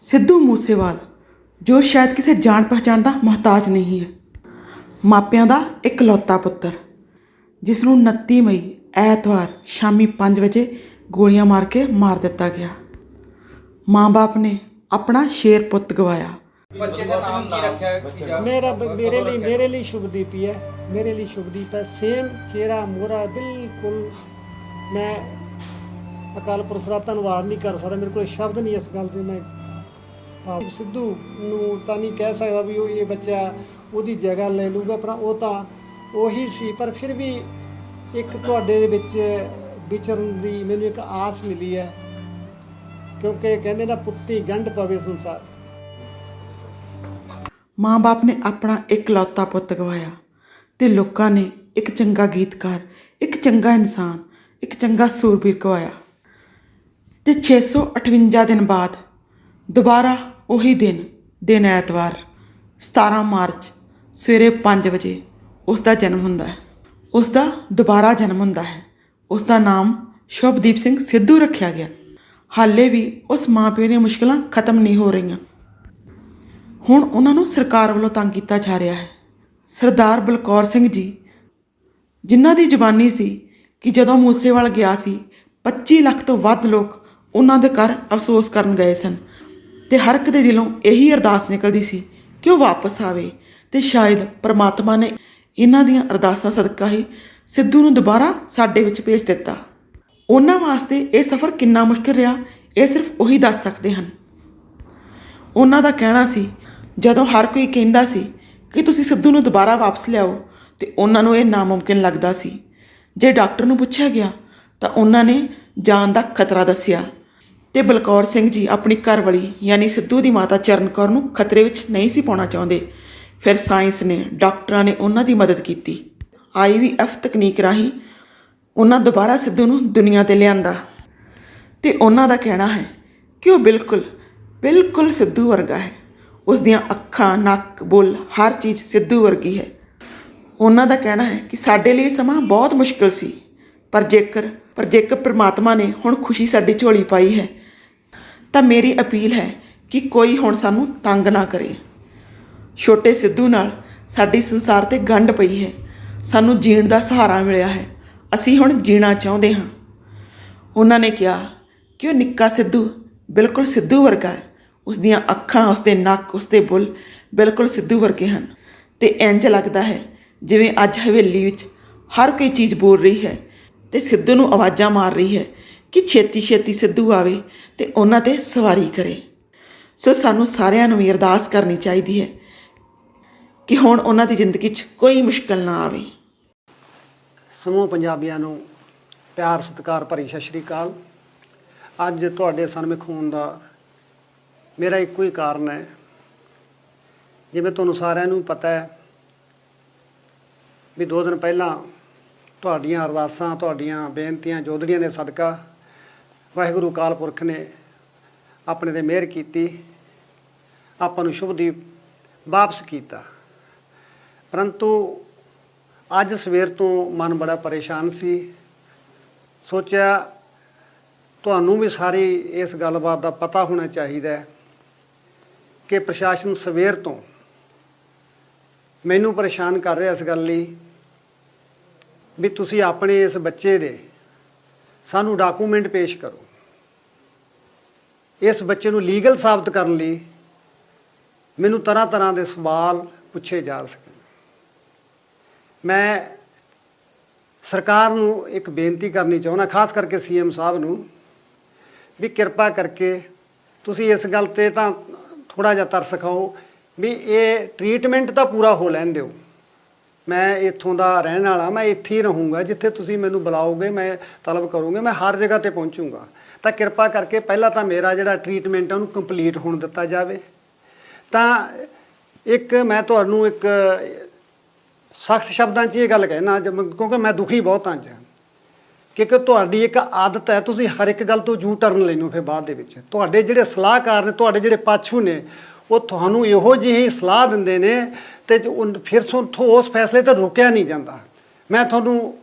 ਸਿੱਧੂ ਮੂਸੇਵਾਲ ਜੋ ਸ਼ਾਇਦ ਕਿਸੇ ਜਾਣ ਪਛਾਣ ਦਾ ਮੁਹਤਾਜ ਨਹੀਂ ਹੈ। ਮਾਪਿਆਂ ਦਾ ਇਕਲੌਤਾ ਪੁੱਤਰ ਜਿਸ ਨੂੰ 29 ਮਈ ਐਤਵਾਰ ਸ਼ਾਮੀ 5 ਵਜੇ ਗੋਲੀਆਂ ਮਾਰ ਕੇ ਮਾਰ ਦਿੱਤਾ ਗਿਆ। ਮਾਂ-ਬਾਪ ਨੇ ਆਪਣਾ ਸ਼ੇਰ ਪੁੱਤ ਗਵਾਇਆ। ਬੱਚੇ ਦਾ ਨਾਮ ਕੀ ਰੱਖਿਆ ਹੈ? ਮੇਰਾ ਮੇਰੇ ਲਈ ਮੇਰੇ ਲਈ ਸ਼ੁਭਦੀਪ ਹੀ ਹੈ। ਮੇਰੇ ਲਈ ਸ਼ੁਭਦੀਪ ਹੈ। ਸੇਮ ਚਿਹਰਾ ਮੋਰਾ ਬਿਲਕੁਲ ਮੈਂ ਅਕਾਲ ਪੁਰਖ ਦਾ ਧੰਨਵਾਦ ਨਹੀਂ ਕਰ ਸਕਦਾ। ਮੇਰੇ ਕੋਲ ਸ਼ਬਦ ਨਹੀਂ ਇਸ ਗੱਲ ਦੇ। ਮੈਂ ਭਾਵ ਸਿੱਧੂ ਨੂੰ ਤਾਂ ਨਹੀਂ ਕਹਿ ਸਕਦਾ ਵੀ ਉਹ ਇਹ ਬੱਚਾ ਉਹਦੀ ਜਗ੍ਹਾ ਲੈ ਲੂਗਾ ਪਰ ਉਹ ਤਾਂ ਉਹੀ ਸੀ। ਪਰ ਫਿਰ ਵੀ ਇੱਕ ਤੁਹਾਡੇ ਦੇ ਵਿੱਚ ਵਿਚਰਨ ਦੀ ਮੈਨੂੰ ਇੱਕ ਆਸ ਮਿਲੀ ਹੈ, ਕਿਉਂਕਿ ਕਹਿੰਦੇ ਨਾ, ਪੁੱਤੀ ਗੰਢ ਪਵੇ ਸੰਸਾਰ। ਮਾਂ-ਬਾਪ ਨੇ ਆਪਣਾ ਇਕਲੌਤਾ ਪੁੱਤ ਗਵਾਇਆ ਤੇ ਲੋਕਾਂ ਨੇ ਇੱਕ ਚੰਗਾ ਗੀਤਕਾਰ, ਇੱਕ ਚੰਗਾ ਇਨਸਾਨ, ਇੱਕ ਚੰਗਾ ਸੂਰਬੀਰ ਗਵਾਇਆ। ਤੇ 658 ਦਿਨ ਬਾਅਦ ਦੁਬਾਰਾ ਉਹੀ ਦਿਨ ਦਿਨ ਐਤਵਾਰ 17 ਮਾਰਚ, ਸਵੇਰੇ 5 ਵਜੇ ਉਸ ਦਾ ਜਨਮ ਹੁੰਦਾ ਹੈ। ਉਸ ਦਾ ਦੁਬਾਰਾ ਜਨਮ ਹੁੰਦਾ ਹੈ। ਉਸ ਦਾ ਨਾਮ ਸ਼ੁਭਦੀਪ ਸਿੰਘ ਸਿੱਧੂ ਰੱਖਿਆ ਗਿਆ। ਹਾਲੇ ਵੀ ਉਸ ਮਾਂ-ਪਿਓ ਦੀਆਂ ਮੁਸ਼ਕਲਾਂ ਖਤਮ ਨਹੀਂ ਹੋ ਰਹੀਆਂ। ਹੁਣ ਉਹਨਾਂ ਨੂੰ ਸਰਕਾਰ ਵੱਲੋਂ ਤੰਗ ਕੀਤਾ ਜਾ ਰਿਹਾ ਹੈ। ਸਰਦਾਰ ਬਲਕੌਰ ਸਿੰਘ ਜੀ, ਜਿਨ੍ਹਾਂ ਦੀ ਜ਼ੁਬਾਨੀ ਸੀ ਕਿ ਜਦੋਂ ਮੂਸੇਵਾਲ ਗਿਆ ਸੀ 25 ਲੱਖ ਤੋਂ ਵੱਧ ਲੋਕ ਉਹਨਾਂ ਦੇ ਘਰ ਅਫਸੋਸ ਕਰਨ ਗਏ ਸਨ। ਤੇ ਹਰ ਇੱਕ ਦੇ ਦਿਲੋਂ ਇਹੀ ਅਰਦਾਸ ਨਿਕਲਦੀ ਸੀ ਕਿ ਉਹ ਵਾਪਸ ਆਵੇ ਤੇ ਸ਼ਾਇਦ ਪ੍ਰਮਾਤਮਾ ਨੇ ਇਹਨਾਂ ਦੀਆਂ ਅਰਦਾਸਾਂ ਸਦਕਾ ਹੀ ਸਿੱਧੂ ਨੂੰ ਦੁਬਾਰਾ ਸਾਡੇ ਵਿੱਚ ਭੇਜ ਦਿੱਤਾ। ਉਹਨਾਂ ਵਾਸਤੇ ਇਹ ਸਫ਼ਰ ਕਿੰਨਾ ਮੁਸ਼ਕਿਲ ਰਿਹਾ, ਇਹ ਸਿਰਫ ਉਹੀ ਦੱਸ ਸਕਦੇ ਹਨ। ਉਹਨਾਂ ਦਾ ਕਹਿਣਾ ਸੀ, ਜਦੋਂ ਹਰ ਕੋਈ ਕਹਿੰਦਾ ਸੀ ਕਿ ਤੁਸੀਂ ਸਿੱਧੂ ਨੂੰ ਦੁਬਾਰਾ ਵਾਪਸ ਲਿਆਓ ਤੇ ਉਹਨਾਂ ਨੂੰ ਇਹ ਨਾਮੁਮਕਿਨ ਲੱਗਦਾ ਸੀ। ਜੇ ਡਾਕਟਰ ਨੂੰ ਪੁੱਛਿਆ ਗਿਆ ਤਾਂ ਉਹਨਾਂ ਨੇ ਜਾਨ ਦਾ ਖਤਰਾ ਦੱਸਿਆ। ਤੇ ਬਲਕੌਰ ਸਿੰਘ ਜੀ ਆਪਣੀ ਘਰਵਾਲੀ ਯਾਨੀ ਸਿੱਧੂ ਦੀ ਮਾਤਾ ਚਰਨ ਕੌਰ ਨੂੰ ਖਤਰੇ ਵਿੱਚ ਨਹੀਂ ਸੀ ਪਾਉਣਾ ਚਾਹੁੰਦੇ। ਫਿਰ ਸਾਇੰਸ ਨੇ, ਡਾਕਟਰਾਂ ਨੇ ਉਹਨਾਂ ਦੀ ਮਦਦ ਕੀਤੀ। ਆਈਵੀਐਫ ਤਕਨੀਕ ਰਾਹੀਂ ਉਹਨਾਂ ਦੁਬਾਰਾ ਸਿੱਧੂ ਨੂੰ ਦੁਨੀਆ ਤੇ ਲਿਆਂਦਾ। ਤੇ ਉਹਨਾਂ ਦਾ ਕਹਿਣਾ ਹੈ ਕਿ ਉਹ ਬਿਲਕੁਲ ਬਿਲਕੁਲ ਸਿੱਧੂ ਵਰਗਾ ਹੈ। ਉਸ ਦੀਆਂ ਅੱਖਾਂ, ਨੱਕ, ਬੁੱਲ, ਹਰ ਚੀਜ਼ ਸਿੱਧੂ ਵਰਗੀ ਹੈ। ਉਹਨਾਂ ਦਾ ਕਹਿਣਾ ਹੈ ਕਿ ਸਾਡੇ ਲਈ ਇਹ ਸਮਾਂ ਬਹੁਤ ਮੁਸ਼ਕਲ ਸੀ। ਪਰ ਜੇਕਰ ਪਰ ਜੇਕਰ ਪ੍ਰਮਾਤਮਾ ਨੇ ਹੁਣ ਖੁਸ਼ੀ ਸਾਡੀ ਝੋਲੀ ਪਾਈ ਹੈ ਤਾਂ ਮੇਰੀ ਅਪੀਲ ਹੈ ਕਿ ਕੋਈ ਹੁਣ ਸਾਨੂੰ ਤੰਗ ਨਾ ਕਰੇ। ਛੋਟੇ ਸਿੱਧੂ ਨਾਲ ਸਾਡੀ ਸੰਸਾਰ ਤੇ ਗੰਢ ਪਈ ਹੈ। ਸਾਨੂੰ ਜੀਣ ਦਾ ਸਹਾਰਾ ਮਿਲਿਆ ਹੈ। ਅਸੀਂ ਹੁਣ ਜੀਣਾ ਚਾਹੁੰਦੇ ਹਾਂ। ਉਹਨਾਂ ਨੇ ਕਿਹਾ ਕਿ ਉਹ ਨਿੱਕਾ ਸਿੱਧੂ ਬਿਲਕੁਲ ਸਿੱਧੂ ਵਰਗਾ ਹੈ। ਉਸ ਦੀਆਂ ਅੱਖਾਂ, ਉਸ ਦੇ ਨੱਕ, ਉਸ ਦੇ ਬੁੱਲ ਬਿਲਕੁਲ ਸਿੱਧੂ ਵਰਗੇ ਹਨ। ਤੇ ਇੰਜ ਲੱਗਦਾ ਹੈ ਜਿਵੇਂ ਅੱਜ ਹਵੇਲੀ ਵਿੱਚ ਹਰ ਕੋਈ ਚੀਜ਼ ਬੋਲ ਰਹੀ ਹੈ ਤੇ ਸਿੱਧੂ ਨੂੰ ਆਵਾਜ਼ਾਂ ਮਾਰ ਰਹੀ ਹੈ। ਕਿ ਛੇਤੀ ਛੇਤੀ ਸਿੱਧੂ ਆਵੇ ਤੇ ਉਹਨਾਂ ਤੇ ਸਵਾਰੀ ਕਰੇ। ਸੋ ਸਾਨੂੰ ਸਾਰਿਆਂ ਨੂੰ ਵੀ ਅਰਦਾਸ ਕਰਨੀ ਚਾਹੀਦੀ ਹੈ ਕਿ ਹੁਣ ਉਹਨਾਂ ਦੀ ਜ਼ਿੰਦਗੀ 'ਚ ਕੋਈ ਮੁਸ਼ਕਲ ਨਾ ਆਵੇ। ਸਮੂਹ ਪੰਜਾਬੀਆਂ ਨੂੰ ਪਿਆਰ, ਸਤਿਕਾਰ ਭਰੀ ਸਤਿ ਸ਼੍ਰੀ ਅਕਾਲ। ਅੱਜ ਤੁਹਾਡੇ ਸਾਹਮਣੇ ਖੂਨ ਦਾ ਮੇਰਾ ਇੱਕੋ ਹੀ ਕਾਰਨ ਹੈ। ਜਿਵੇਂ ਤੁਹਾਨੂੰ ਸਾਰਿਆਂ ਨੂੰ ਪਤਾ ਹੈ ਵੀ ਦੋ ਦਿਨ ਪਹਿਲਾਂ ਤੁਹਾਡੀਆਂ ਅਰਦਾਸਾਂ, ਤੁਹਾਡੀਆਂ ਬੇਨਤੀਆਂ ਜੋਦੜੀਆਂ ਦੇ ਸਦਕਾ ਵਾਹਿਗੁਰੂ ਕਾਲ ਪੁਰਖ ਨੇ ਆਪਣੇ ਤੇ ਮਿਹਰ ਕੀਤੀ, ਆਪਾਂ ਨੂੰ ਸ਼ੁਭਦੀਪ ਵਾਪਸ ਕੀਤਾ। ਪਰੰਤੂ ਅੱਜ ਸਵੇਰ ਤੋਂ ਮਨ ਬੜਾ ਪਰੇਸ਼ਾਨ ਸੀ। ਸੋਚਿਆ ਤੁਹਾਨੂੰ ਵੀ ਸਾਰੀ ਇਸ ਗੱਲਬਾਤ ਦਾ ਪਤਾ ਹੋਣਾ ਚਾਹੀਦਾ ਹੈ ਕਿ ਪ੍ਰਸ਼ਾਸਨ ਸਵੇਰ ਤੋਂ ਮੈਨੂੰ ਪਰੇਸ਼ਾਨ ਕਰ ਰਿਹਾ ਇਸ ਗੱਲ ਲਈ ਵੀ ਤੁਸੀਂ ਆਪਣੇ ਇਸ ਬੱਚੇ ਦੇ ਸਾਨੂੰ ਡਾਕੂਮੈਂਟ ਪੇਸ਼ ਕਰੋ। ਇਸ ਬੱਚੇ ਨੂੰ ਲੀਗਲ ਸਾਬਤ ਕਰਨ ਲਈ ਮੈਨੂੰ ਤਰ੍ਹਾਂ ਤਰ੍ਹਾਂ ਦੇ ਸਵਾਲ ਪੁੱਛੇ ਜਾ ਸਕਣ ਮੈਂ ਸਰਕਾਰ ਨੂੰ ਇੱਕ ਬੇਨਤੀ ਕਰਨੀ ਚਾਹੁੰਦਾ, ਖਾਸ ਕਰਕੇ ਸੀਐਮ ਸਾਹਿਬ ਨੂੰ, ਵੀ ਕਿਰਪਾ ਕਰਕੇ ਤੁਸੀਂ ਇਸ ਗੱਲ ਤੇ ਤਾਂ ਥੋੜਾ ਜਿਹਾ ਤਰਸ ਖਾਓ ਵੀ ਇਹ ਟ੍ਰੀਟਮੈਂਟ ਤਾਂ ਪੂਰਾ ਹੋ ਲੈਣ ਦਿਓ। ਮੈਂ ਇੱਥੋਂ ਦਾ ਰਹਿਣ ਵਾਲਾ, ਮੈਂ ਇੱਥੇ ਹੀ ਰਹੂੰਗਾ, ਜਿੱਥੇ ਤੁਸੀਂ ਮੈਨੂੰ ਬੁਲਾਓਗੇ, ਮੈਂ ਤਲਬ ਕਰੂੰਗਾ, ਮੈਂ ਹਰ ਜਗ੍ਹਾ ਤੇ ਪਹੁੰਚੂੰਗਾ। ਤਾਂ ਕਿਰਪਾ ਕਰਕੇ ਪਹਿਲਾਂ ਤਾਂ ਮੇਰਾ ਜਿਹੜਾ ਟ੍ਰੀਟਮੈਂਟ ਹੈ ਉਹਨੂੰ ਕੰਪਲੀਟ ਹੋਣ ਦਿੱਤਾ ਜਾਵੇ। ਤਾਂ ਇੱਕ ਮੈਂ ਤੁਹਾਨੂੰ ਇੱਕ ਸਖਤ ਸ਼ਬਦਾਂ 'ਚ ਇਹ ਗੱਲ ਕਹਿਣਾ, ਜਦ- ਕਿਉਂਕਿ ਮੈਂ ਦੁਖੀ ਬਹੁਤ ਹਾਂ ਅੱਜ। ਕਿਉਂਕਿ ਤੁਹਾਡੀ ਇੱਕ ਆਦਤ ਹੈ, ਤੁਸੀਂ ਹਰ ਇੱਕ ਗੱਲ ਤੋਂ ਜੂ ਟਰਨ ਲੈਨੋ ਫਿਰ ਬਾਅਦ ਦੇ ਵਿੱਚ। ਤੁਹਾਡੇ ਜਿਹੜੇ ਸਲਾਹਕਾਰ ਨੇ, ਤੁਹਾਡੇ ਜਿਹੜੇ ਪਾਛੂ ਨੇ ਉਹ ਤੁਹਾਨੂੰ ਇਹੋ ਜਿਹੀ ਸਲਾਹ ਦਿੰਦੇ ਨੇ ਤੇ ਫਿਰ ਤੋਂ ਉਸ ਫੈਸਲੇ ਤੇ ਰੁਕਿਆ ਨਹੀਂ ਜਾਂਦਾ। ਮੈਂ ਤੁਹਾਨੂੰ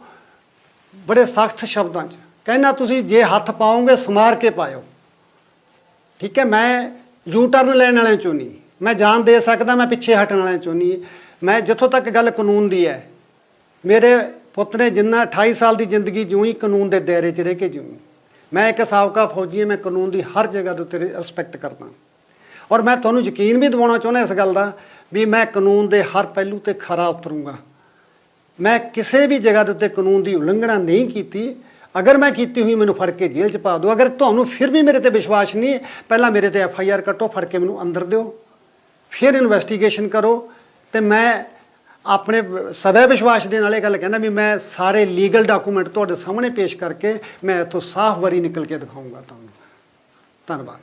ਬੜੇ ਸਖਤ ਸ਼ਬਦਾਂ 'ਚ ਕਹਿੰਦਾ, ਤੁਸੀਂ ਜੇ ਹੱਥ ਪਾਓਗੇ ਸਮਾਰ ਕੇ ਪਾਇਓ। ਠੀਕ ਹੈ, ਮੈਂ ਯੂ ਟਰਨ ਲੈਣ ਵਾਲਿਆਂ ਚੋਂ ਨਹੀਂ। ਮੈਂ ਜਾਨ ਦੇ ਸਕਦਾ, ਮੈਂ ਪਿੱਛੇ ਹਟਣ ਵਾਲਿਆਂ ਚੋਂ ਨਹੀਂ। ਮੈਂ ਜਿੱਥੋਂ ਤੱਕ ਗੱਲ ਕਾਨੂੰਨ ਦੀ ਹੈ, ਮੇਰੇ ਪੁੱਤ ਨੇ ਜਿੰਨਾ 28 ਸਾਲ ਦੀ ਜ਼ਿੰਦਗੀ ਜਿਉਂ ਕਾਨੂੰਨ ਦੇ ਦਾਇਰੇ 'ਚ ਰਹਿ ਕੇ ਜਿਉਂ। ਮੈਂ ਇੱਕ ਸਾਬਕਾ ਫੌਜੀ ਹਾਂ, ਮੈਂ ਕਾਨੂੰਨ ਦੀ ਹਰ ਜਗ੍ਹਾ ਦੇ ਉੱਤੇ ਰਿਸਪੈਕਟ ਕਰਦਾ। ਔਰ ਮੈਂ ਤੁਹਾਨੂੰ ਯਕੀਨ ਵੀ ਦਿਵਾਉਣਾ ਚਾਹੁੰਦਾ ਇਸ ਗੱਲ ਦਾ ਵੀ ਮੈਂ ਕਾਨੂੰਨ ਦੇ ਹਰ ਪਹਿਲੂ ਤੇ ਖਰਾ ਉਤਰੂੰਗਾ। ਮੈਂ ਕਿਸੇ ਵੀ ਜਗ੍ਹਾ ਦੇ ਉੱਤੇ ਕਾਨੂੰਨ ਦੀ ਉਲੰਘਣਾ ਨਹੀਂ ਕੀਤੀ। ਅਗਰ ਮੈਂ ਕੀਤੀ ਹੋਈ ਮੈਨੂੰ ਫੜ ਕੇ ਜੇਲ੍ਹ 'ਚ ਪਾ ਦਿਓ। ਅਗਰ ਤੁਹਾਨੂੰ ਫਿਰ ਵੀ ਮੇਰੇ ਤੇ ਵਿਸ਼ਵਾਸ ਨਹੀਂ ਹੈ, ਪਹਿਲਾਂ ਮੇਰੇ ਤੇ ਐਫ ਆਈ ਆਰ ਕੱਟੋ ਫੜ ਕੇ ਮੈਨੂੰ ਅੰਦਰ ਦਿਓ। ਫਿਰ ਇਨਵੈਸਟੀਗੇਸ਼ਨ ਕਰੋ। ਤੇ ਮੈਂ ਆਪਣੇ ਸਵੈ ਵਿਸ਼ਵਾਸ ਦੇ ਨਾਲ ਇਹ ਗੱਲ ਕਹਿੰਦਾ ਵੀ ਮੈਂ ਸਾਰੇ ਲੀਗਲ ਡਾਕੂਮੈਂਟ ਤੁਹਾਡੇ ਸਾਹਮਣੇ ਪੇਸ਼ ਕਰਕੇ ਮੈਂ ਇੱਥੋਂ ਸਾਫ਼ ਵਰੀ ਨਿਕਲ ਕੇ ਦਿਖਾਊਂਗਾ ਤੁਹਾਨੂੰ। ਧੰਨਵਾਦ।